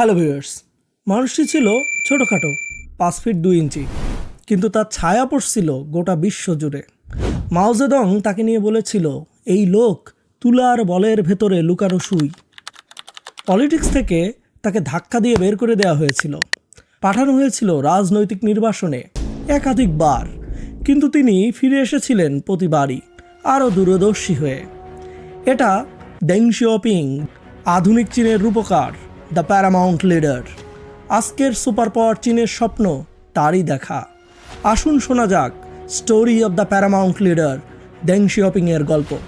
Hello viewers মানুষটি ছিল ছোটোখাটো, পাঁচ ফিট দুই ইঞ্চি, কিন্তু তার ছায়া পড়ছিল গোটা বিশ্ব জুড়ে। মাওজেদং তাকে নিয়ে বলেছিল, এই লোক তুলার বলের ভেতরে লুকানো সুই। পলিটিক্স থেকে তাকে ধাক্কা দিয়ে বের করে দেওয়া হয়েছিল। পাঠানো হয়েছিল রাজনৈতিক নির্বাসনে একাধিকবার, কিন্তু তিনি ফিরে এসেছিলেন প্রতিবারই আরও দূরদর্শী হয়ে। এটা ডেং শিওপিং আধুনিক চীনের রূপকার। The paramount leader. আজকের সুপার পাওয়ার চীনের স্বপ্ন, তারই দেখা। আসুন শোনা যাক story of the paramount leader Deng শিওপিংয়ের গল্প।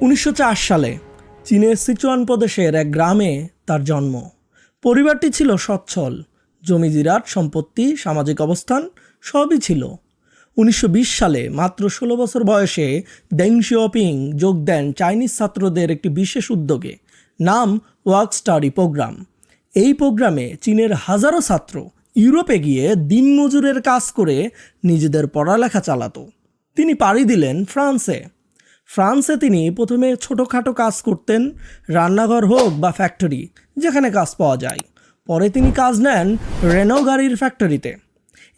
উনিশশো সালে চীনের সিচুয়ান প্রদেশের এক গ্রামে তার জন্ম। পরিবারটি ছিল সচ্ছল, জমি জিরাট সম্পত্তি, সামাজিক অবস্থান সবই ছিল। উনিশশো বিশ সালে মাত্র ষোলো বছর বয়সে ডেং শিওপিং যোগ দেন চাইনিজ ছাত্রদের একটি বিশেষ উদ্যোগে। নাম ওয়ার্ক স্টাডি প্রোগ্রাম। এই প্রোগ্রামে চীনের হাজারো ছাত্র ইউরোপে গিয়ে দিনমজুরের কাজ করে নিজেদের পড়ালেখা চালাতো। তিনি পাড়ি দিলেন ফ্রান্সে। ফ্রান্সে তিনি প্রথমে ছোটোখাটো কাজ করতেন, রান্নাঘর হোক বা ফ্যাক্টরি, যেখানে কাজ পাওয়া যায়। পরে তিনি কাজ নেন রেনো গাড়ির ফ্যাক্টরিতে।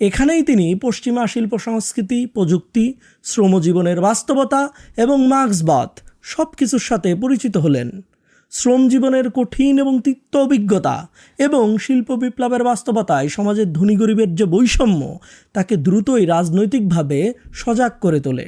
এখানেই তিনি পশ্চিমা শিল্প সংস্কৃতি, প্রযুক্তি, শ্রমজীবনের বাস্তবতা এবং মার্ক্সবাদ সব কিছুর সাথে পরিচিত হলেন। শ্রমজীবনের কঠিন এবং তিক্ত অভিজ্ঞতা এবং শিল্প বিপ্লবের বাস্তবতায় সমাজের ধনী গরিবের যে বৈষম্য, তাকে দ্রুতই রাজনৈতিকভাবে সজাগ করে তোলে।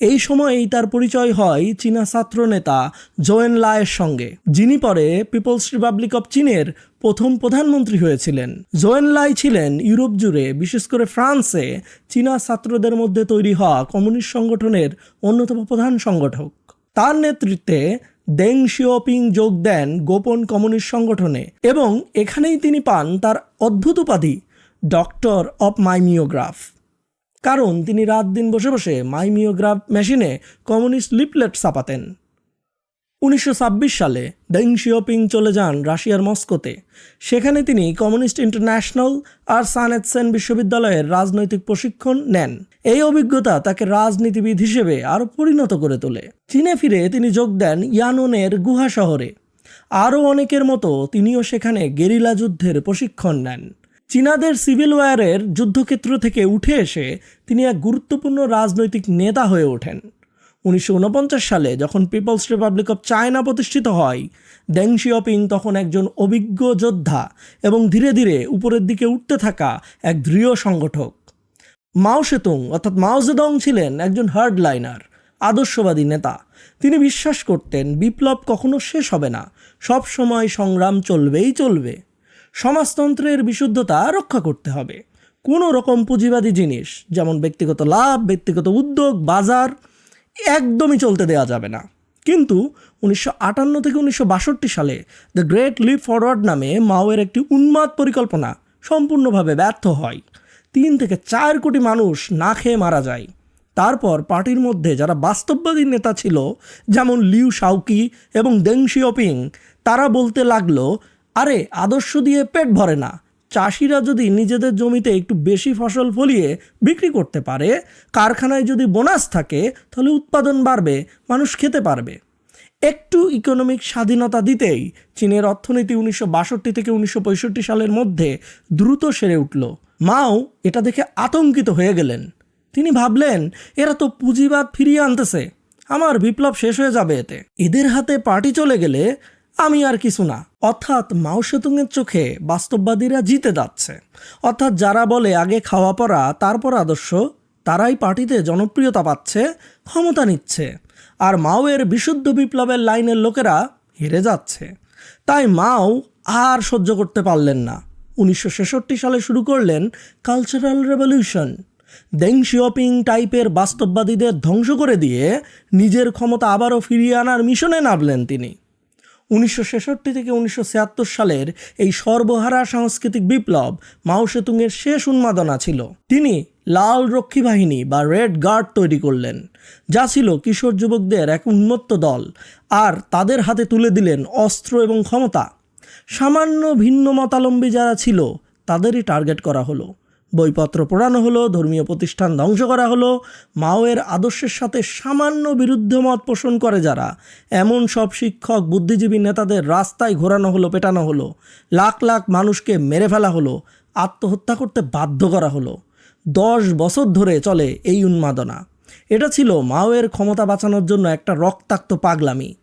এই সময়েই তার পরিচয় হয় চীনা ছাত্র নেতা জোয়েন লায়ের সঙ্গে, যিনি পরে পিপলস রিপাবলিক অব চীনের প্রথম প্রধানমন্ত্রী হয়েছিলেন। জোয়েন লাই ছিলেন ইউরোপ জুড়ে, বিশেষ করে ফ্রান্সে, চীনা ছাত্রদের মধ্যে তৈরি হওয়া কমিউনিস্ট সংগঠনের অন্যতম প্রধান সংগঠক। তার নেতৃত্বে দেং শিওপিং যোগ দেন গোপন কমিউনিস্ট সংগঠনে এবং এখানেই তিনি পান তার অদ্ভুত উপাধি ডক্টর অব মাইমিওগ্রাফ। কারণ তিনি রাত দিন বসে বসে মাইমিওগ্রাফ মেশিনে কমিউনিস্ট লিপলেট ছাপাতেন। উনিশশো ছাব্বিশ সালে ডেং শিওপিং চলে যান রাশিয়ার মস্কোতে। সেখানে তিনি কমিউনিস্ট ইন্টারন্যাশনাল আর সানেতসেন বিশ্ববিদ্যালয়ের রাজনৈতিক প্রশিক্ষণ নেন। এই অভিজ্ঞতা তাকে রাজনীতিবিদ হিসেবে আরও পরিণত করে তোলে। চীনে ফিরে তিনি যোগ দেন ইয়ানোনের গুহা শহরে। আরও অনেকের মতো তিনিও সেখানে গেরিলা যুদ্ধের প্রশিক্ষণ নেন। চীনাদের সিভিল ওয়ারের যুদ্ধক্ষেত্র থেকে উঠে এসে তিনি এক গুরুত্বপূর্ণ রাজনৈতিক নেতা হয়ে ওঠেন। উনিশশো উনপঞ্চাশ সালে যখন পিপলস রিপাবলিক অফ চায়না প্রতিষ্ঠিত হয় ডেং শিওপিং তখন একজন অভিজ্ঞ যোদ্ধা এবং ধীরে ধীরে উপরের দিকে উঠতে থাকা এক দৃঢ় সংগঠক। মাও সেতুং অর্থাৎ মাও জেদং ছিলেন একজন হার্ডলাইনার, আদর্শবাদী নেতা। তিনি বিশ্বাস করতেন, বিপ্লব কখনো শেষ হবে না, সব সময় সংগ্রাম চলবেই চলবে। সমাজতন্ত্রের বিশুদ্ধতা রক্ষা করতে হবে। কোনো রকম পুঁজিবাদী জিনিস, যেমন ব্যক্তিগত লাভ, ব্যক্তিগত উদ্যোগ, বাজার একদমই চলতে দেওয়া যাবে না। কিন্তু উনিশশো আটান্ন থেকে উনিশশো বাষট্টি সালে দ্য গ্রেট লিপ ফরওয়ার্ড নামে মাওয়ের একটি উন্মাদ পরিকল্পনা সম্পূর্ণভাবে ব্যর্থ হয়। তিন থেকে চার কোটি মানুষ না খেয়ে মারা যায়। তারপর পার্টির মধ্যে যারা বাস্তববাদী নেতা ছিল, যেমন লিউ শাউকি এবং দেং শিওপিং, তারা বলতে লাগল, আরে, আদর্শ দিয়ে পেট ভরে না। চাষিরা যদি নিজেদের জমিতে একটু বেশি ফসল ফলিয়ে বিক্রি করতে পারে, কারখানায় যদি বোনাস থাকে, তাহলে উৎপাদন বাড়বে, মানুষ খেতে পারবে। একটু ইকোনমিক স্বাধীনতা দিতেই চীনের অর্থনীতি উনিশশো বাষট্টি থেকে উনিশশো পঁয়ষট্টি সালের মধ্যে দ্রুত সেরে উঠল। মাও এটা দেখে আতঙ্কিত হয়ে গেলেন। তিনি ভাবলেন, এরা তো পুঁজিবাদ ফিরিয়ে আনতেছে। আমার বিপ্লব শেষ হয়ে যাবে এতে। এদের হাতে পার্টি চলে গেলে আমি আর কিছু না। অর্থাৎ মাও সেতুংয়ের চোখে বাস্তববাদীরা জিতে যাচ্ছে। অর্থাৎ যারা বলে আগে খাওয়া পড়া তারপর আদর্শ, তারাই পার্টিতে জনপ্রিয়তা পাচ্ছে, ক্ষমতা নিচ্ছে। আর মাওয়ের বিশুদ্ধ বিপ্লবের লাইনের লোকেরা হেরে যাচ্ছে। তাই মাও আর সহ্য করতে পারলেন না। উনিশশো ছেষট্টি সালে শুরু করলেন কালচারাল রেভলিউশন দেং শিওপিং টাইপের বাস্তববাদীদের ধ্বংস করে দিয়ে নিজের ক্ষমতা আবারও ফিরিয়ে আনার মিশনে নামলেন তিনি। উনিশশো ছেষট্টি থেকে উনিশশো ছিয়াত্তর সালের এই সর্বহারা সাংস্কৃতিক বিপ্লব মাও সেতুংয়ের শেষ উন্মাদনা ছিল। তিনি লাল রক্ষী বাহিনী বা রেড গার্ড তৈরি করলেন, যা ছিল কিশোর যুবকদের এক উন্মত্ত দল, আর তাদের হাতে তুলে দিলেন অস্ত্র এবং ক্ষমতা। সামান্য ভিন্ন মতালম্বী যারা ছিল, তাদেরই টার্গেট করা হলো। বইপত্র পোড়ানো হলো, ধর্মীয় প্রতিষ্ঠান ধ্বংস করা হলো, মাওয়ের আদর্শের সাথে সামান্য বিরুদ্ধ মত পোষণ করে যারা। এমন সব শিক্ষক, বুদ্ধিজীবী নেতাদের রাস্তায় ঘোরানো হলো, পেটানো হলো। লাখ লাখ মানুষকে মেরে ফেলা হলো, আত্মহত্যা করতে বাধ্য করা হলো। দশ বছর ধরে চলে এই উন্মাদনা। এটা ছিল মাওয়ের ক্ষমতা বাঁচানোর জন্য একটা রক্তাক্ত পাগলামি।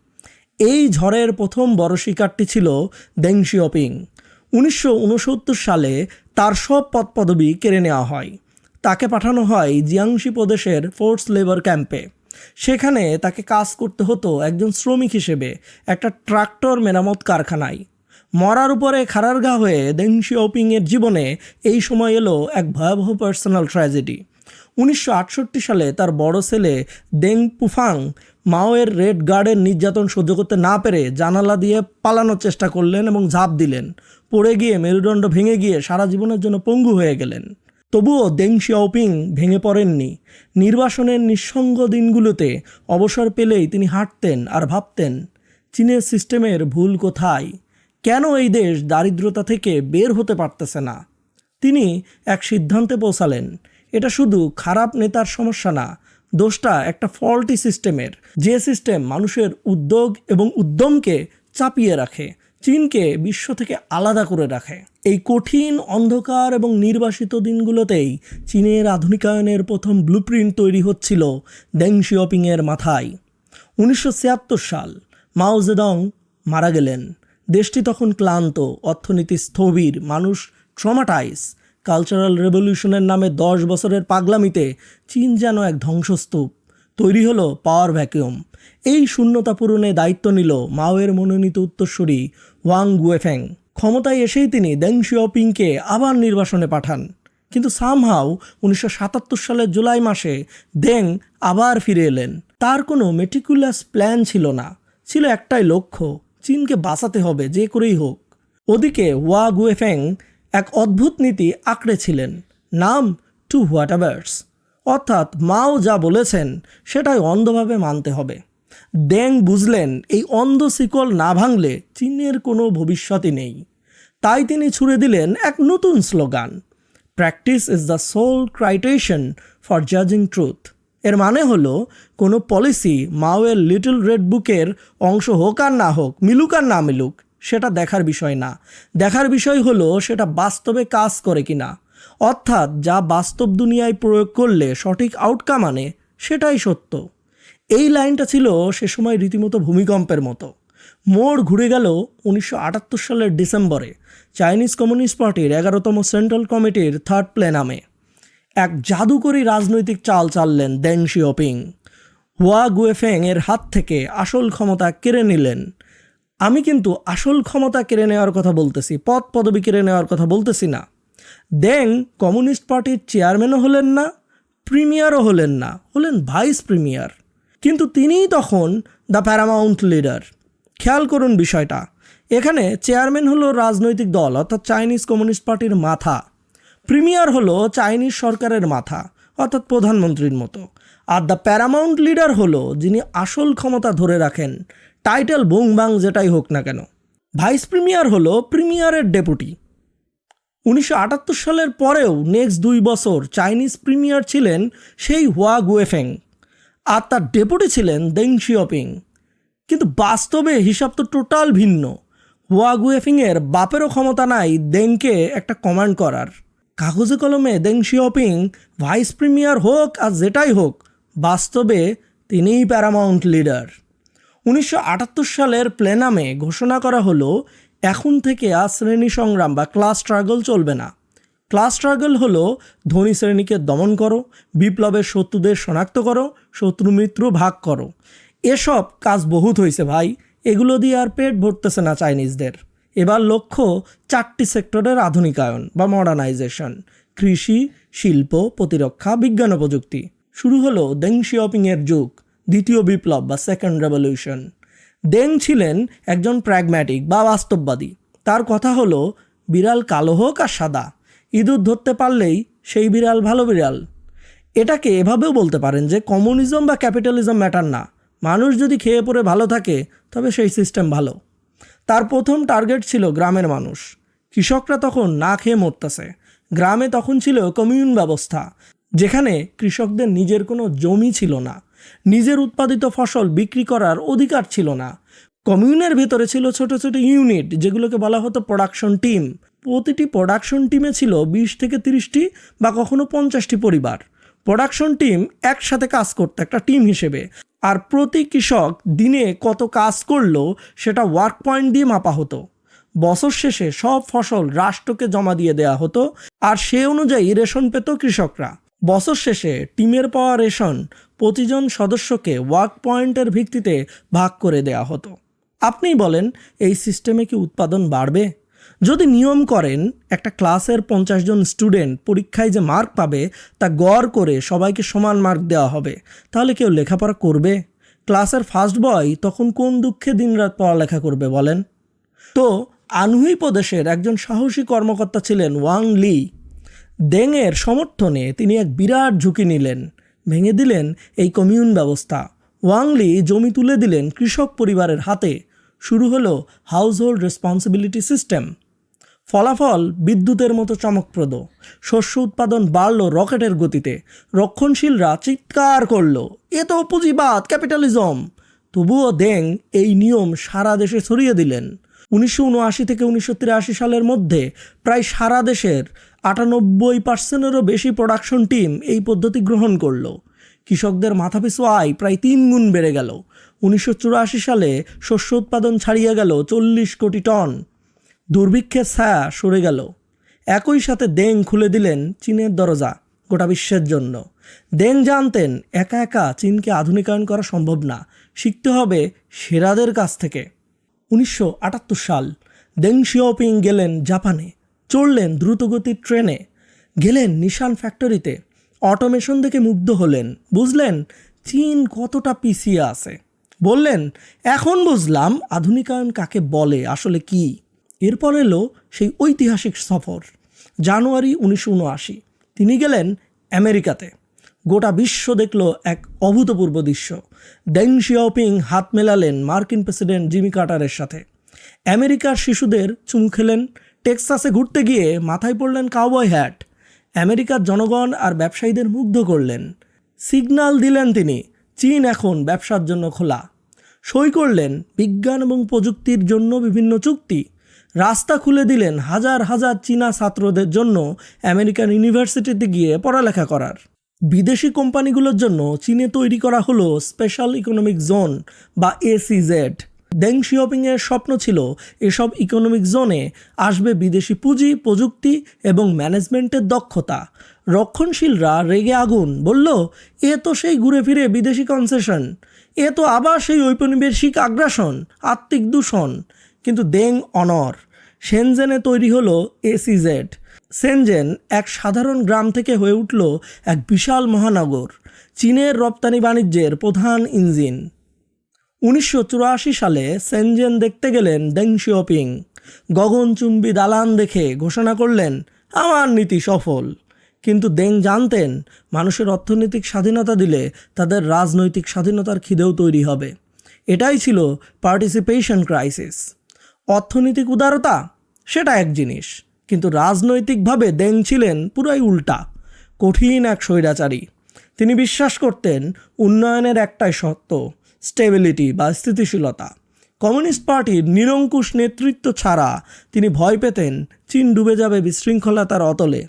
এই ঝড়ের প্রথম বড় শিকারটি ছিল দেং শিওপিং উনিশশো উনসত্তর সালে তার সব পদ পদবি কেড়ে নেওয়া হয়। তাকে পাঠানো হয় জিয়াংশি প্রদেশের ফোর্স লেবার ক্যাম্পে। সেখানে তাকে কাজ করতে হতো একজন শ্রমিক হিসেবে, একটা ট্রাক্টর মেরামত কারখানায়। মরার উপরে খারারগা হয়ে দেং শিওপিংয়ের জীবনে এই সময় এলো এক ভয়াবহ পার্সোনাল ট্র্যাজেডি উনিশশো আটষট্টি সালে তার বড় ছেলে দেং পুফাং মাওয়ের রেড গার্ডের নির্যাতন সহ্য করতে না পেরে জানালা দিয়ে পালানোর চেষ্টা করলেন এবং ঝাঁপ দিলেন। পড়ে গিয়ে মেরুদণ্ড ভেঙে গিয়ে সারা জীবনের জন্য পঙ্গু হয়ে গেলেন। তবুও দেং শিয়াওপিং ভেঙে পড়েননি। নির্বাসনের নিঃসঙ্গ দিনগুলোতে অবসর পেলেই তিনি হাঁটতেন আর ভাবতেন, চীনের সিস্টেমের ভুল কোথায়? কেন এই দেশ দারিদ্রতা থেকে বের হতে পারতেছে না? তিনি এক সিদ্ধান্তে পৌঁছালেন, এটা শুধু খারাপ নেতার সমস্যা না, দোষটা একটা ফল্টি সিস্টেমের, যে সিস্টেম মানুষের উদ্যোগ এবং উদ্যমকে চাপিয়ে রাখে। চীনকে বিশ্ব থেকে আলাদা করে রাখে। এই কঠিন অন্ধকার এবং নির্বাসিত দিনগুলোতেই চীনের আধুনিকায়নের প্রথম ব্লুপ্রিন্ট তৈরি হচ্ছিল দেং শিওপিংয়ের মাথায়। উনিশশো ছিয়াত্তর সাল মাও জেদং মারা গেলেন। দেশটি তখন ক্লান্ত, অর্থনীতি স্থবির, মানুষ ট্রমাটাইজ কালচারাল রেভলিউশনের নামে দশ বছরের পাগলামিতে চীন যেন এক ধ্বংসস্তূপ। তৈরি হলো পাওয়ার ভ্যাকুয়াম এই শূন্যতা পূরণে দায়িত্ব নিল মাওয়ের মনোনীত উত্তরসূরি ওয়াং গুয়েফেং ক্ষমতায় এসেই তিনি দেং শিওপিংকে আবার নির্বাসনে পাঠান। কিন্তু সামহাও উনিশশো সাতাত্তর সালের জুলাই মাসে দেং আবার ফিরে এলেন। তার কোনো মেটিকুলাস প্ল্যান ছিল না। ছিল একটাই লক্ষ্য, চীনকে বাঁচাতে হবে, যে করেই হোক। ওদিকে ওয়া গুয়েফেং এক অদ্ভুত নীতি আঁকড়েছিলেন নাম টু হোয়াট এভার্স। অর্থাৎ মাও যা বলেছেন, সেটাই অন্ধভাবে মানতে হবে। দেং বুঝলেন, এই অন্ধ শিকল না ভাঙলে চীনের কোনো ভবিষ্যতই নেই। তাই তিনি ছুড়ে দিলেন এক নতুন slogan practice is the sole criterion for জাজিং truth এর মানে হলো, কোনো পলিসি মাওয়ের লিটল রেড বুকের অংশ হোক আর না হোক, মিলুক আর না মিলুক, সেটা দেখার বিষয় না। দেখার বিষয় হলো, সেটা বাস্তবে কাজ করে কিনা। অর্থাৎ যা বাস্তব দুনিয়ায় প্রয়োগ করলে সঠিক আউটকাম আনে, সেটাই সত্য। এই লাইনটা ছিল সে সময় রীতিমতো ভূমিকম্পের মতো। মোড় ঘুরে গেল উনিশশো আটাত্তর সালের ডিসেম্বরে, চাইনিজ কমিউনিস্ট পার্টির এগারোতম সেন্ট্রাল কমিটির থার্ড প্লেনামে। এক জাদুকরী রাজনৈতিক চাল চাললেন দেং শিওপিং। হুয়া গুয়েফেং এর হাত থেকে আসল ক্ষমতা কেড়ে নিলেন। আমি কিন্তু আসল ক্ষমতা কেড়ে নেওয়ার কথা বলতেছি, পদ পদবি কেড়ে নেওয়ার কথা বলতেছি না। দেং কমিউনিস্ট পার্টির চেয়ারম্যানও হলেন না, প্রিমিয়ারও হলেন না, হলেন ভাইস প্রিমিয়ার। কিন্তু তিনিই তখন দ্য প্যারামাউন্ট লিডার। খেয়াল করুন বিষয়টা। এখানে চেয়ারম্যান হলো রাজনৈতিক দল, অর্থাৎ চাইনিজ কমিউনিস্ট পার্টির মাথা। প্রিমিয়ার হলো চাইনিজ সরকারের মাথা, অর্থাৎ প্রধানমন্ত্রীর মতো। আর দ্য প্যারামাউন্ট লিডার হলো যিনি আসল ক্ষমতা ধরে রাখেন, টাইটেল বুং বাং যেটাই হোক না কেন। ভাইস প্রিমিয়ার হলো প্রিমিয়ারের ডেপুটি। উনিশশো আটাত্তর সালের পরেও নেক্সট দুই বছর চাইনিজ প্রিমিয়ার ছিলেন সেই হুয়া গুয়েফেং। আর তার ডেপুটি ছিলেন দেং শিওপিং। কিন্তু বাস্তবে হিসাব তো টোটাল ভিন্ন। হুয়া গুয়েফিংয়ের বাপেরও ক্ষমতা নাই দেংকে একটা কমান্ড করার। কাগজে কলমে দেং শিওপিং ভাইস প্রিমিয়ার হোক আর যেটাই হোক, বাস্তবে তিনিই প্যারামাউন্ট লিডার। উনিশশো আটাত্তর সালের প্লেনামে ঘোষণা করা হলো, এখন থেকে আর শ্রেণি সংগ্রাম বা ক্লাস স্ট্রাগল চলবে না। ক্লাস স্ট্রাগল হলো ধনী শ্রেণীকে দমন করো, বিপ্লবের শত্রুদের শনাক্ত করো, শত্রু মিত্র ভাগ করো। এসব কাজ বহুত হয়েছে ভাই, এগুলো দিয়ে আর পেট ভরতেছে না চাইনিজদের। এবার লক্ষ্য চারটি সেক্টরের আধুনিকায়ন বা মডার্নাইজেশন, কৃষি, শিল্প, প্রতিরক্ষা, বিজ্ঞান ও প্রযুক্তি। শুরু হলো দেং শিওপিংয়ের যুগ, দ্বিতীয় বিপ্লব বা সেকেন্ড রেভলিউশন। দেং ছিলেন একজন প্র্যাগম্যাটিক বা বাস্তববাদী। তার কথা হলো, বিড়াল কালো হোক আর সাদা। ইঁদুর ধরতে পারলেই সেই বিড়াল ভালো বিড়াল। এটাকে এভাবেও বলতে পারেন যে কমিউনিজম বা ক্যাপিটালিজম ম্যাটার না। মানুষ যদি খেয়ে পড়ে ভালো থাকে, তবে সেই সিস্টেম ভালো। তার প্রথম টার্গেট ছিল গ্রামের মানুষ। কৃষকরা তখন না খেয়ে মরতেছে। গ্রামে তখন ছিল কমিউন ব্যবস্থা, যেখানে কৃষকদের নিজের কোনো জমি ছিল না। নিজের উৎপাদিত ফসল বিক্রি করার অধিকার ছিল না। কমিউনের ভেতরে ছিল ছোট ছোট ইউনিট, যেগুলোকে বলা হতো প্রোডাকশন টিম। প্রতিটি প্রোডাকশন টিমে ছিল বিশ থেকে তিরিশটি বা কখনো পঞ্চাশটি পরিবার। প্রোডাকশন টিম একসাথে কাজ করতো একটা টিম হিসেবে। আর প্রতি কৃষক দিনে কত কাজ করল সেটা ওয়ার্ক পয়েন্ট দিয়ে মাপা হতো। বছর শেষে সব ফসল রাষ্ট্রকে জমা দিয়ে দেওয়া হতো আর সে অনুযায়ী রেশন পেত কৃষকরা। বছর শেষে টিমের পাওয়া রেশন প্রতিজন সদস্যকে ওয়ার্ক পয়েন্টের ভিত্তিতে ভাগ করে দেওয়া হতো। আপনিই বলেন, এই সিস্টেমে কি উৎপাদন বাড়বে? যদি নিয়ম করেন, একটা ক্লাসের পঞ্চাশ জন স্টুডেন্ট পরীক্ষায় যে মার্ক পাবে, তা গড় করে সবাইকে সমান মার্ক দেওয়া হবে, তাহলে কেউ লেখাপড়া করবে? ক্লাসের ফার্স্ট বয় তখন কোন দুঃখে দিনরাত পড়ালেখা করবে বলেন? তো, আনহুই প্রদেশের একজন সাহসী কর্মকর্তা ছিলেন ওয়াং লি। দেংয়ের সমর্থনে তিনি এক বিরাট ঝুঁকি নিলেন, ভেঙে দিলেন এই কমিউন ব্যবস্থা। ওয়াংলি জমি তুলে দিলেন কৃষক পরিবারের হাতে। শুরু হলো হাউস হোল্ড রেসপন্সিবিলিটি সিস্টেম ফলাফল বিদ্যুতের মতো চমকপ্রদ। শস্য উৎপাদন বাড়ল রকেটের গতিতে। রক্ষণশীলরা চিৎকার করল, এ তো পুঁজিবাদ, ক্যাপিটালিজম। তবুও দেং এই নিয়ম সারা দেশে ছড়িয়ে দিলেন। উনিশশো উনআশি থেকে উনিশশো তিরাশি সালের মধ্যে প্রায় সারা দেশের আটানব্বই পার্সেন্টেরও বেশি প্রোডাকশন টিম এই পদ্ধতি গ্রহণ করল। কৃষকদের মাথাপিছু আয় প্রায় তিন গুণ বেড়ে গেল। উনিশশো চুরাশি সালে শস্য উৎপাদন ছাড়িয়ে গেল চল্লিশ কোটি টন। দুর্ভিক্ষের ছায়া সরে গেল। একই সাথে দেং খুলে দিলেন চীনের দরজা গোটা বিশ্বের জন্য। দেং জানতেন একা একা চীনকে আধুনিকায়ন করা সম্ভব না। শিখতে হবে সেরাদের কাছ থেকে। উনিশশো আটাত্তর সাল দেং শিওপিং গেলেন জাপানে। চড়লেন দ্রুতগতির ট্রেনে। গেলেন নিশান ফ্যাক্টরিতে। অটোমেশন দেখে মুগ্ধ হলেন। বুঝলেন চীন কতটা পিছিয়ে আছে। বললেন, এখন বুঝলাম আধুনিকায়ন কাকে বলে, আসলে কি? এরপর এলো সেই ঐতিহাসিক সফর, জানুয়ারি উনিশশো তিনি গেলেন আমেরিকাতে। গোটা বিশ্ব দেখল এক অভূতপূর্ব দৃশ্য। দেং শিয়াওপিং হাত মেলালেন মার্কিন প্রেসিডেন্ট জিমি কার্টারের সাথে। আমেরিকার শিশুদের চুমু খেলেন। টেক্সাসে ঘুরতে গিয়ে মাথায় পড়লেন কাউবয় হ্যাট। আমেরিকার জনগণ আর ব্যবসায়ীদের মুগ্ধ করলেন। সিগন্যাল দিলেন তিনি, চীন এখন ব্যবসার জন্য খোলা। সই করলেন বিজ্ঞান এবং প্রযুক্তির জন্য বিভিন্ন চুক্তি। রাস্তা খুলে দিলেন হাজার হাজার চীনা ছাত্রদের জন্য আমেরিকান ইউনিভার্সিটিতে গিয়ে পড়ালেখা করার। বিদেশি কোম্পানিগুলোর জন্য চীনে তৈরি করা হলো স্পেশাল ইকোনমিক জোন বা এসিজেড দেং শিওপিংয়ের স্বপ্ন ছিল এসব ইকোনমিক জোনে আসবে বিদেশি পুঁজি, প্রযুক্তি এবং ম্যানেজমেন্টের দক্ষতা। রক্ষণশীলরা রেগে আগুন, বলল, এ তো সেই ঘুরে ফিরে বিদেশি কনসেশন। এ তো আবার সেই ঔপনিবেশিক আগ্রাসন, আত্মিক দূষণ। কিন্তু দেং অনর। সেনজেনে তৈরি হলো এসিজেড। সেনজেন এক সাধারণ গ্রাম থেকে হয়ে উঠল এক বিশাল মহানগর, চীনের রপ্তানি বাণিজ্যের প্রধান ইঞ্জিন। উনিশশো চুরাশি সালে সেনজেন দেখতে গেলেন দেং শিওপিং। গগনচুম্বী দালান দেখে ঘোষণা করলেন, আমার নীতি সফল। কিন্তু দেং জানতেন, মানুষের অর্থনৈতিক স্বাধীনতা দিলে তাদের রাজনৈতিক স্বাধীনতার খিদেও তৈরি হবে। এটাই ছিল পার্টিসিপেশন ক্রাইসিস অর্থনৈতিক উদারতা, সেটা এক জিনিস, কিন্তু রাজনৈতিকভাবে দেং ছিলেন পুরাই উল্টা, কঠিন এক স্বৈরাচারী। তিনি বিশ্বাস করতেন উন্নয়নের একটাই সত্য স্টেবিলিটি বা স্থিতিশীলতা। কমিউনিস্ট পার্টির নিরঙ্কুশ নেতৃত্ব ছাড়া তিনি ভয় পেতেন চীন ডুবে যাবে বিশৃঙ্খলতার অতলে।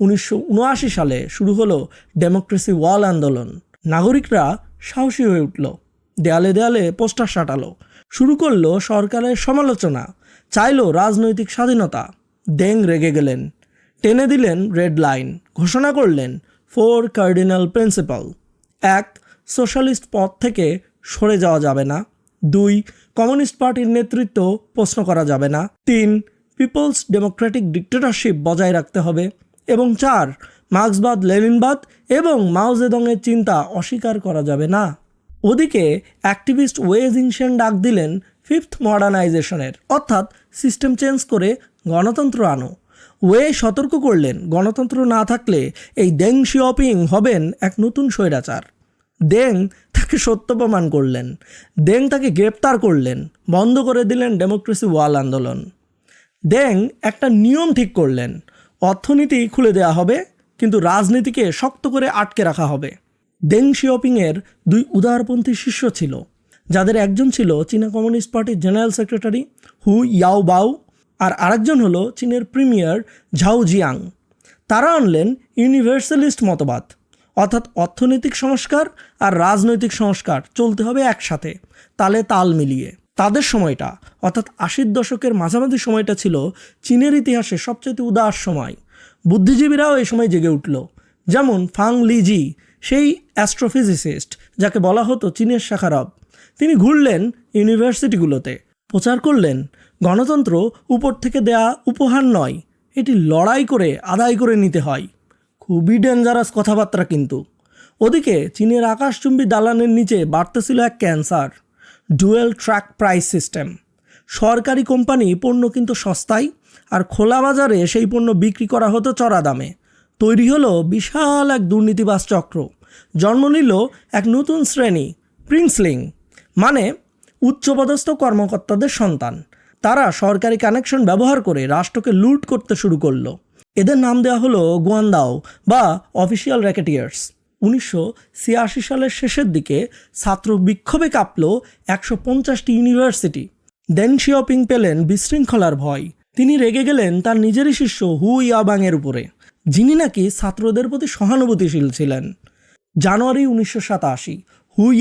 উনিশশো উনআশি সালে শুরু হলো ডেমোক্রেসি ওয়াল আন্দোলন। নাগরিকরা সাহসী হয়ে উঠল। দেয়ালে দেয়ালে পোস্টার সাটালো। শুরু করল সরকারের সমালোচনা, চাইল রাজনৈতিক স্বাধীনতা। দেং রেগে গেলেন। টেনে দিলেন রেড লাইন। ঘোষণা করলেন ফোর কার্ডিনাল প্রিন্সিপাল। এক, সোশ্যালিস্ট পথ থেকে সরে যাওয়া যাবে না। দুই, কমিউনিস্ট পার্টির নেতৃত্ব প্রশ্ন করা যাবে না। তিন, পিপলস ডেমোক্রেটিক ডিক্টেটরশিপ বজায় রাখতে হবে। এবং চার, মার্ক্সবাদ, লেনিনবাদ এবং মাও জেদংয়ের চিন্তা অস্বীকার করা যাবে না। ওদিকে অ্যাক্টিভিস্ট ওয়ে জিংশেন ডাক দিলেন ফিফথ মডার্নাইজেশনের অর্থাৎ সিস্টেম চেঞ্জ করে গণতন্ত্র আনো। ওয়ে সতর্ক করলেন, গণতন্ত্র না থাকলে এই দেং শিওপিং হবেন এক নতুন স্বৈরাচার। দেং তাকে সত্য প্রমাণ করলেন। দেং তাকে গ্রেপ্তার করলেন, বন্ধ করে দিলেন ডেমোক্রেসি ওয়াল আন্দোলন। দেং একটা নিয়ম ঠিক করলেন, অর্থনীতি খুলে দেওয়া হবে, কিন্তু রাজনীতিকে শক্ত করে আটকে রাখা হবে। দেং শিওপিংয়ের দুই উদারপন্থী শিষ্য ছিল, যাদের একজন ছিল চীনা কমিউনিস্ট পার্টির জেনারেল সেক্রেটারি হু ইয়াও বাউ আর আরেকজন হলো চীনের প্রিমিয়ার ঝাও জিয়াং। তারা আনলেন ইউনিভার্সালিস্ট মতবাদ, অর্থাৎ অর্থনৈতিক সংস্কার আর রাজনৈতিক সংস্কার চলতে হবে একসাথে, তালে তাল মিলিয়ে। তাদের সময়টা, অর্থাৎ আশির দশকের মাঝামাঝি সময়টা ছিল চীনের ইতিহাসে সবচেয়ে উদাস সময়। বুদ্ধিজীবীরাও এই সময় জেগে উঠল, যেমন ফাং লিজি সেই অ্যাস্ট্রোফিজিসিস্ট যাকে বলা হতো চীনের শাখারব, তিনি ঘুরলেন ইউনিভার্সিটিগুলোতে। প্রচার করলেন, গণতন্ত্র উপর থেকে দেয়া উপহার নয়, এটি লড়াই করে, আদায় করে নিতে হয়। খুবই ডেঞ্জারাস কথাবার্তা কিন্তু। ওদিকে চীনের আকাশচুম্বী দালানের নিচে বাড়তেছিল এক cancer dual track price system সরকারি কোম্পানি পণ্য কিন্তু সস্তায়, আর খোলা বাজারে সেই পণ্য বিক্রি করা হতো চড়া দামে। তৈরি হলো বিশাল এক দুর্নীতিবাস চক্র। জন্ম নিল এক নতুন শ্রেণি প্রিন্সলিং মানে উচ্চপদস্থ কর্মকর্তাদের সন্তান। তারা সরকারি কানেকশন ব্যবহার করে রাষ্ট্রকে লুট করতে শুরু করল। এদের নাম দেওয়া হলো গোয়ান্দাও বা অফিসিয়াল র্যাকেটিয়ার্স উনিশশো ছিয়াশি সালের শেষের দিকে ছাত্র বিক্ষোভে কাঁপল একশো পঞ্চাশটি ইউনিভার্সিটি। দেন শিওপিং পেলেন বিশৃঙ্খলার ভয়। তিনি রেগে গেলেন তার নিজেরই শিষ্য হু ইয়াবাংয়ের উপরে। যিনি নাকি ছাত্রদের প্রতি সহানুভূতিশীল ছিলেন। জানুয়ারি উনিশশো সাতাশি, হু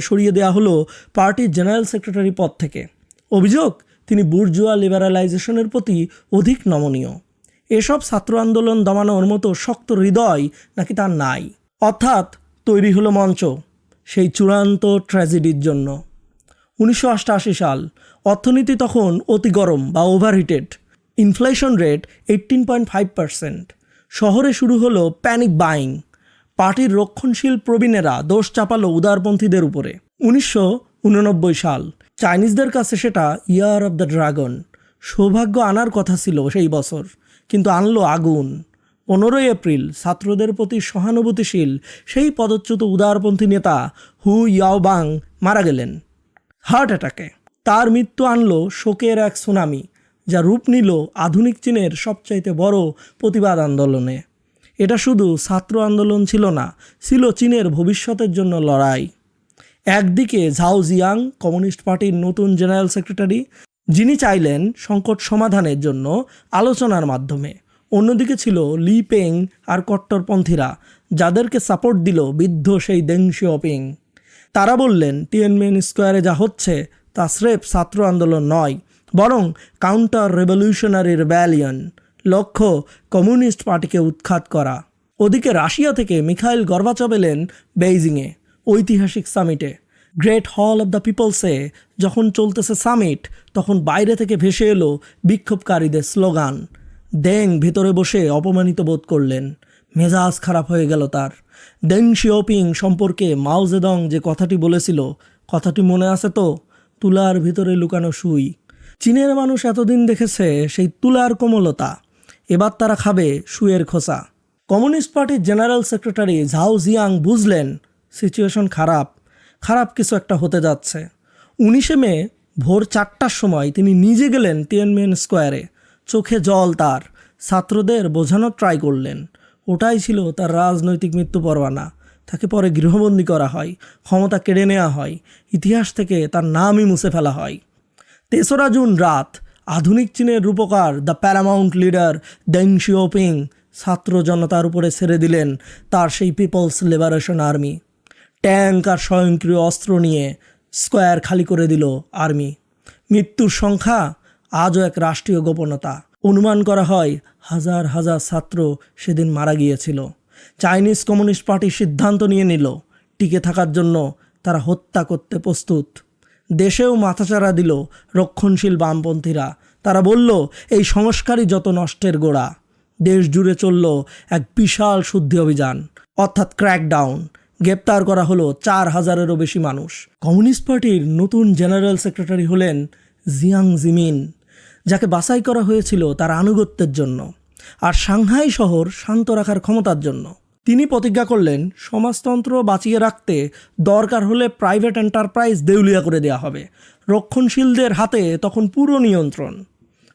সরিয়ে দেওয়া হলো পার্টির জেনারেল সেক্রেটারি পদ থেকে। অভিযোগ, তিনি বুর্জুয়া লিবারালাইজেশনের প্রতি অধিক নমনীয়। এসব ছাত্র আন্দোলন দমানোর মতো শক্ত হৃদয় নাকি তার নাই? অর্থাৎ তৈরি হলো মঞ্চ, সেই চূড়ান্ত ট্র্যাজেডির জন্য। উনিশশো অষ্টআশি সাল, অর্থনীতি তখন অতি গরম বা overheated. Inflation rate eighteen point five percent. শহরে শুরু হলো প্যানিক বাইং পার্টির রক্ষণশীল প্রবীণেরা দোষ চাপালো উদারপন্থীদের উপরে। উনিশশো উননব্বই সাল, চাইনিজদের কাছে সেটা ইয়ার অব দ্য ড্রাগন সৌভাগ্য আনার কথা ছিল সেই বছর, কিন্তু আনলো আগুন। পনেরোই এপ্রিল, ছাত্রদের প্রতি সহানুভূতিশীল সেই পদচ্যুত উদারপন্থী নেতা হু ইয়াওবাং মারা গেলেন। হার্ট অ্যাটাকে। তার মৃত্যু আনলো শোকের এক সুনামি। যা রূপ নিল আধুনিক চীনের সবচাইতে বড় প্রতিবাদ আন্দোলনে। এটা শুধু ছাত্র আন্দোলন ছিল না, ছিল চীনের ভবিষ্যতের জন্য লড়াই। একদিকে ঝাও জিয়াং, কমিউনিস্ট পার্টির নতুন জেনারেল সেক্রেটারি, যিনি চাইলেন সংকট সমাধানের জন্য আলোচনার মাধ্যমে। অন্যদিকে ছিল লি পেং আর কট্টরপন্থীরা, যাদেরকে সাপোর্ট দিল বৃদ্ধ সেই দেং শিওপিং তারা বললেন টিএনমেন স্কোয়ারে যা হচ্ছে তা স্রেফ ছাত্র আন্দোলন নয় বরং কাউন্টার রেভলিউশনারি রেব্যালিয়ন লক্ষ্য কমিউনিস্ট পার্টিকে উৎখাত করা। ওদিকে রাশিয়া থেকে মিখাইল গর্বাচভ এলেন বেইজিংয়ে ঐতিহাসিক সামিটে। গ্রেট হল অব দ্য পিপলসে যখন চলতেছে সামিট, তখন বাইরে থেকে ভেসে এলো বিক্ষোভকারীদের স্লোগান। দেং ভেতরে বসে অপমানিত বোধ করলেন। মেজাজ খারাপ হয়ে গেল তার। দেং শিওপিং সম্পর্কে মাও জেদং যে কথাটি বলেছিল, কথাটি মনে আছে তো? তুলার ভিতরে লুকানো সুই। চীনের মানুষ এতদিন দেখেছে সেই তুলার কোমলতা। এবার তারা খাবে সুয়ের খোসা। কমিউনিস্ট পার্টির জেনারেল সেক্রেটারি ঝাও জিয়াং বুঝলেন, সিচুয়েশন খারাপ। খারাপ কিছু একটা হতে যাচ্ছে। উনিশে মে, ভোর চারটার সময় তিনি নিজে গেলেন টিএনমেন স্কোয়ারে চোখে জল তার। ছাত্রদের বোঝানোর ট্রাই করলেন। ওটাই ছিল তার রাজনৈতিক মৃত্যু পরোয়ানা। তাকে পরে গৃহবন্দী করা হয়। ক্ষমতা কেড়ে নেওয়া হয়। ইতিহাস থেকে তার নামই মুছে ফেলা হয়। তেসরা জুন রাত, আধুনিক চীনের রূপকার the paramount leader Deng Xiaoping ছাত্র জনতার উপরে ছেড়ে দিলেন তার সেই পিপলস লিবারেশন আর্মি। ট্যাঙ্ক আর স্বয়ংক্রিয় অস্ত্র নিয়ে স্কোয়ার খালি করে দিল আর্মি। মৃত্যুর সংখ্যা আজও এক রাষ্ট্রীয় গোপনতা। অনুমান করা হয় হাজার হাজার ছাত্র সেদিন মারা গিয়েছিল। চাইনিজ কমিউনিস্ট পার্টি সিদ্ধান্ত নিয়ে নিল, টিকে থাকার জন্য তারা হত্যা করতে প্রস্তুত। দেশেও মাথাচাড়া দিল রক্ষণশীল বামপন্থীরা। তারা বলল, এই সংস্কারই যত নষ্টের গোড়া। দেশ জুড়ে চলল এক বিশাল শুদ্ধি অভিযান, অর্থাৎ ক্র্যাকডাউন। গ্রেপ্তার করা হলো চার হাজারেরও বেশি মানুষ। কমিউনিস্ট পার্টির নতুন জেনারেল সেক্রেটারি হলেন জিয়াং জিমিন, যাকে বাছাই করা হয়েছিল তার আনুগত্যের জন্য, আর সাংহাই শহর শান্ত রাখার ক্ষমতার জন্য। তিনি প্রতিজ্ঞা করলেন, সমাজতন্ত্র বাঁচিয়ে রাখতে দরকার হলে প্রাইভেট এন্টারপ্রাইজ দেউলিয়া করে দেওয়া হবে। রক্ষণশীলদের হাতে তখন পুরো নিয়ন্ত্রণ।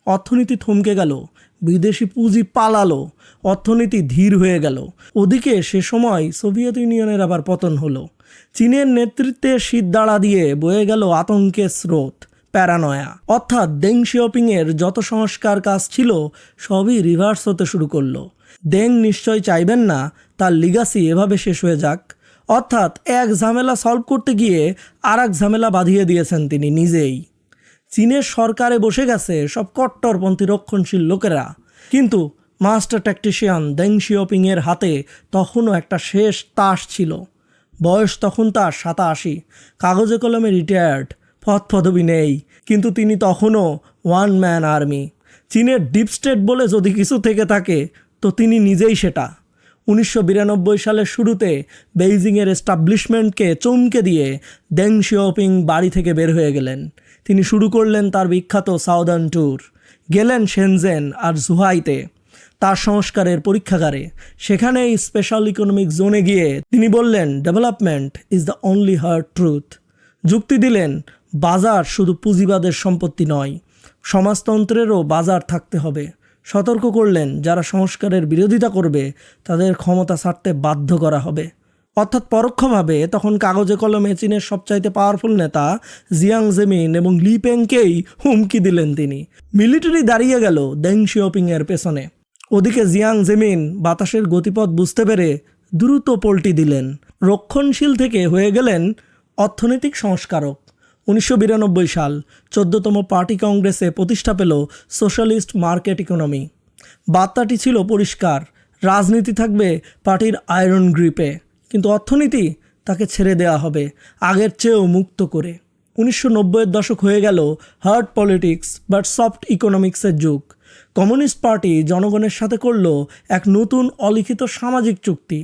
অর্থনীতি থমকে গেল, বিদেশি পুঁজি পালালো, অর্থনীতি ধীর হয়ে গেল। ওদিকে সে সময় সোভিয়েত ইউনিয়নের আবার পতন হলো। চীনের নেতৃত্বে শীত দাঁড়া দিয়ে বয়ে গেল আতঙ্কের স্রোত, প্যারানয়া। অর্থাৎ দেং শিওপিংয়ের যত সংস্কার কাজ ছিল, সবই রিভার্স হতে শুরু করল। দেং নিশ্চয় চাইবেন না তার লিগাসি এভাবে শেষ হয়ে যাক। অর্থাৎ এক ঝামেলা সলভ করতে গিয়ে আর এক ঝামেলা বাঁধিয়ে দিয়েছেন তিনি নিজেই। চীনের সরকারে বসে গেছে সব কট্টরপন্থী রক্ষণশীল লোকেরা। কিন্তু মাস্টার ট্যাকটিশিয়ান দেং হাতে তখনও একটা শেষ তাস ছিল। বয়স তখন তার সাতাশি। কাগজে কলমে রিটায়ার্ড পদ পদবি নেই। কিন্তু তিনি তখনও ওয়ান ম্যান আর্মি চীনের ডিপ স্টেট বলে যদি কিছু থেকে থাকে, তো তিনি নিজেই সেটা। উনিশশো বিরানব্বই সালের শুরুতে বেইজিংয়ের এস্টাবলিশমেন্টকে চমকে দিয়ে দেং শিওপিং বাড়ি থেকে বের হয়ে গেলেন। তিনি শুরু করলেন তার বিখ্যাত সাউদার্ন ট্যুর। গেলেন সেনজেন আর জুহাইতে, তার সংস্কারের পরীক্ষাগারে। সেখানেই স্পেশাল ইকোনমিক জোনে গিয়ে তিনি বললেন, development is the only hard truth. যুক্তি দিলেন, বাজার শুধু পুঁজিবাদের সম্পত্তি নয়, সমাজতন্ত্রেরও বাজার থাকতে হবে। সতর্ক করলেন, যারা সংস্কারের বিরোধিতা করবে, তাদের ক্ষমতা ছাড়তে বাধ্য করা হবে। অর্থাৎ পরোক্ষভাবে তখন কাগজে কলমে চীনের সবচাইতে পাওয়ারফুল নেতা জিয়াং জেমিন এবং লি পেংকেই হুমকি দিলেন তিনি। মিলিটারি দাঁড়িয়ে গেল দেং শিওপিংয়ের পেছনে। ওদিকে জিয়াং জেমিন বাতাসের গতিপথ বুঝতে পেরে দ্রুত পল্টি দিলেন। রক্ষণশীল থেকে হয়ে গেলেন অর্থনৈতিক সংস্কারক। উনিশশো বিরানব্বই সাল চোদ্দতম পার্টি কংগ্রেসে প্রতিষ্ঠা পেল সোশ্যালিস্ট মার্কেট ইকোনমি। বার্তাটি ছিল পরিষ্কার, রাজনীতি থাকবে পার্টির আয়রন গ্রিপে, কিন্তু অর্থনীতি তাকে ছেড়ে দেওয়া হবে, আগের চেয়েও মুক্ত করে। উনিশশো নব্বইয়ের দশক হয়ে গেল হার্ড পলিটিক্স বাট সফট ইকোনমিক্সের যুগ। কমিউনিস্ট পার্টি জনগণের সাথে করল এক নতুন অলিখিত সামাজিক চুক্তি।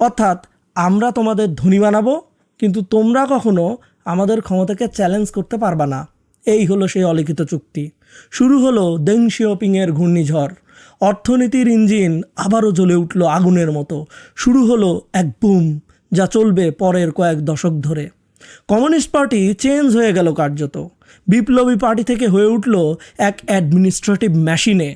অর্থাৎ আমরা তোমাদের ধনী বানাবো, কিন্তু তোমরা কখনো আমাদের ক্ষমতাকে চ্যালেঞ্জ করতে পারবা না। এই হলো সেই অলিখিত চুক্তি। শুরু হলো দেং শিওপিংয়ের ঘূর্ণিঝড়। অর্থনীতির ইঞ্জিন আবারও জ্বলে উঠল আগুনের মতো। শুরু হলো এক বুম, যা চলবে পরের কয়েক দশক ধরে। কমিউনিস্ট পার্টি চেঞ্জ হয়ে গেল কার্যত। বিপ্লবী পার্টি থেকে হয়ে উঠল এক অ্যাডমিনিস্ট্রেটিভ মেশিনে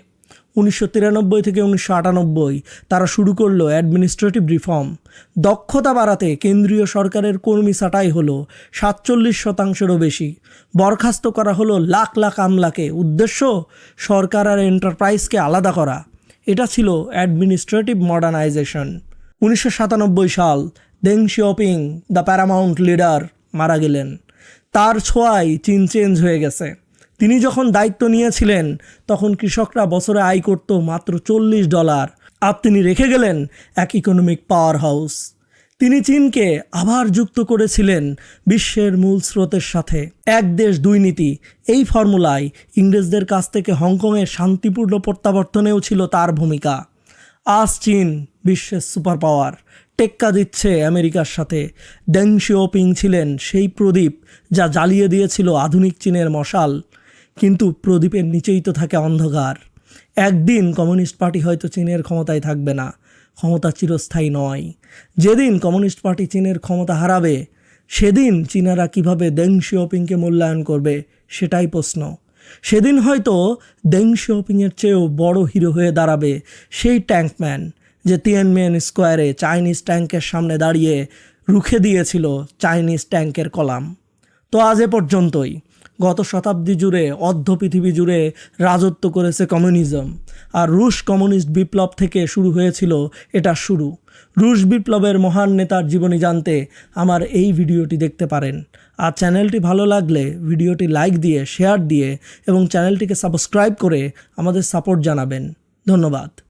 উনিশশো তিরানব্বই থেকে উনিশশো আটানব্বই তারা শুরু করল অ্যাডমিনিস্ট্রেটিভ রিফর্ম। দক্ষতা বাড়াতে কেন্দ্রীয় সরকারের কর্মী ছাঁটাই হলো সাতচল্লিশ শতাংশেরও বেশি। বরখাস্ত করা হলো লাখ লাখ আমলাকে। উদ্দেশ্য, সরকার আর এন্টারপ্রাইজকে আলাদা করা। এটা ছিল অ্যাডমিনিস্ট্রেটিভ মডার্নাইজেশন। উনিশশো সাতানব্বই সাল Deng Xiaoping, the paramount leader, মারা গেলেন। তার ছোঁয়ায় চীন চেঞ্জ হয়ে গেছে। তিনি যখন দায়িত্ব নিয়েছিলেন, তখন কৃষকরা বছরে আয় করত মাত্র চল্লিশ ডলার। আর তিনি রেখে গেলেন এক ইকোনমিক পাওয়ার হাউস তিনি চীনকে আবার যুক্ত করেছিলেন বিশ্বের মূল স্রোতের সাথে। এক দেশ, দুই নীতি, এই ফর্মুলায় ইংরেজদের কাছ থেকে হংকংয়ের শান্তিপূর্ণ প্রত্যাবর্তনেও ছিল তার ভূমিকা। আজ চীন বিশ্বের সুপার পাওয়ার টেক্কা দিচ্ছে আমেরিকার সাথে। ডেং ছিলেন সেই প্রদীপ যা জ্বালিয়ে দিয়েছিল আধুনিক চীনের মশাল। কিন্তু প্রদীপের নিচেই তো থাকে অন্ধকার। একদিন কমিউনিস্ট পার্টি হয়তো চীনের ক্ষমতায় থাকবে না, ক্ষমতা চিরস্থায়ী নয়। যেদিন কমিউনিস্ট পার্টি চীনের ক্ষমতা হারাবে, সেদিন চীনারা কীভাবে দেং শিওপিংকে মূল্যায়ন করবে, সেটাই প্রশ্ন। সেদিন হয়তো দেং শিওপিংয়ের চেয়েও বড় হিরো হয়ে দাঁড়াবে সেই ট্যাঙ্কম্যান যে তিয়ানমেন স্কোয়ারে চাইনিজ ট্যাঙ্কের সামনে দাঁড়িয়ে রুখে দিয়েছিল চাইনিজ ট্যাঙ্কের কলাম। তো আজ এ পর্যন্তই। গত শতাব্দী জুড়ে, অর্ধ পৃথিবী জুড়ে রাজত্ব করেছে কমিউনিজম। আর রুশ কমিউনিস্ট বিপ্লব থেকে শুরু হয়েছিল এটা শুরু। রুশ বিপ্লবের মহান নেতার জীবনী জানতে আমার এই ভিডিওটি দেখতে পারেন। আর চ্যানেলটি ভালো লাগলে ভিডিওটি লাইক দিয়ে, শেয়ার দিয়ে এবং চ্যানেলটিকে সাবস্ক্রাইব করে আমাদের সাপোর্ট জানাবেন। ধন্যবাদ।